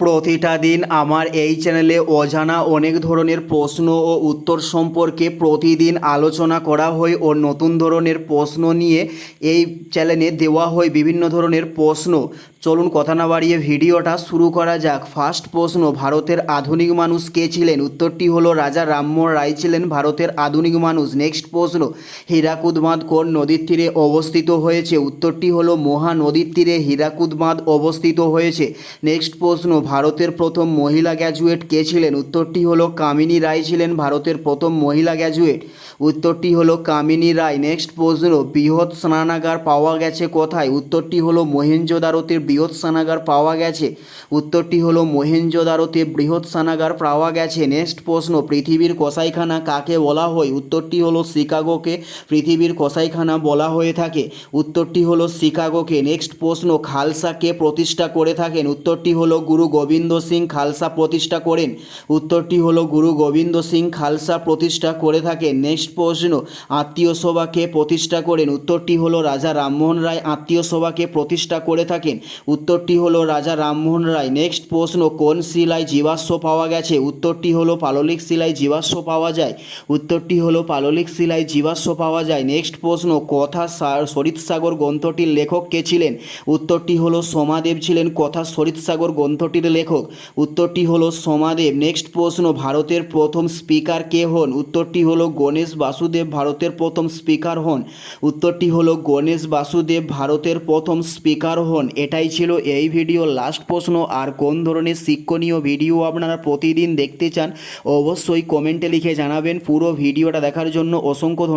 প্রতিটা দিন আমার এই চ্যানেলে অজানা অনেক ধরনের প্রশ্ন ও উত্তর সম্পর্কে প্রতিদিন আলোচনা করা হয় ও নতুন ধরনের প্রশ্ন নিয়ে এই চ্যানেলে দেওয়া হয় বিভিন্ন ধরনের প্রশ্ন। চলুন কথা না বাড়িয়ে ভিডিওটা শুরু করা যাক। ফার্স্ট প্রশ্ন, ভারতের আধুনিক মানুষ কে ছিলেন? উত্তরটি হলো রাজা রামমোহন রায় ছিলেন ভারতের আধুনিক মানুষ। নেক্সট প্রশ্ন, হীরাকুদ বাঁধ কোন নদীর তীরে অবস্থিত হয়েছে? উত্তরটি হলো মহা নদীর তীরে হীরাকুদ বাঁধ অবস্থিত হয়েছে। নেক্সট প্রশ্ন, ভারতের প্রথম মহিলা গ্র্যাজুয়েট কে ছিলেন? উত্তরটি হলো কামিনী রায় ছিলেন ভারতের প্রথম মহিলা গ্র্যাজুয়েট। উত্তরটি হলো কামিনী রায়। নেক্সট প্রশ্ন, বৃহৎ স্নানাগার পাওয়া গেছে কোথায়? উত্তরটি হলো মহেঞ্জোদারোতে বৃহৎ স্নানাগার পাওয়া গেছে। উত্তরটি হলো, মহেঞ্জোদারোতে বৃহৎ স্নানাগার পাওয়া গেছে। নেক্সট প্রশ্ন, পৃথিবীর কসাইখানা কাকে বলা হয়? উত্তরটি হলো, শিকাগোকে পৃথিবীর কসাইখানা বলা হয়ে থাকে। উত্তরটি হলো, শিকাগোকে। নেক্সট প্রশ্ন খালসা কে প্রতিষ্ঠা করে থাকেন। উত্তরটি হলো, গুরু গোবিন্দ সিং খালসা প্রতিষ্ঠা করেন। উত্তরটি হলো, গুরু গোবিন্দ সিং খালসা প্রতিষ্ঠা করে থাকেন। নেক্সট প্রশ্ন, আত্মীয় সভাকে প্রতিষ্ঠা করেন। উত্তরটি হলো, রাজা রামমোহন রায় আত্মীয় সভাকে প্রতিষ্ঠা করে থাকেন। উত্তরটি হলো রাজা রামমোহন রায়। নেক্সট প্রশ্ন, কোন শিলায় জীবাশ্ম পাওয়া গেছে? উত্তরটি হলো পাললিক শিলায় জীবাশ্ম পাওয়া যায়। উত্তরটি হলো পাললিক শিলায় জীবাশ্ম পাওয়া যায়। নেক্সট প্রশ্ন, কথা সরিৎসাগর গ্রন্থটির লেখক কে ছিলেন? উত্তরটি হলো সোমাদেব ছিলেন কথা সরিৎসাগর গ্রন্থটির লেখক। উত্তরটি হলো সোমাদেব। নেক্সট প্রশ্ন, ভারতের প্রথম স্পিকার কে হন? উত্তরটি হলো গণেশ বাসুদেব ভারতের প্রথম স্পিকার হন। উত্তরটি হলো গণেশ বাসুদেব ভারতের প্রথম স্পিকার হন। এটাই ছিল এই ভিডিও। লাস্ট প্রশ্ন, আর কোন ধরনের শিক্ষণীয় ভিডিও আপনারা প্রতিদিন দেখতে চান? অবশ্যই কমেন্টে লিখে জানাবেন। পুরো ভিডিওটা দেখার জন্য অসংখ্য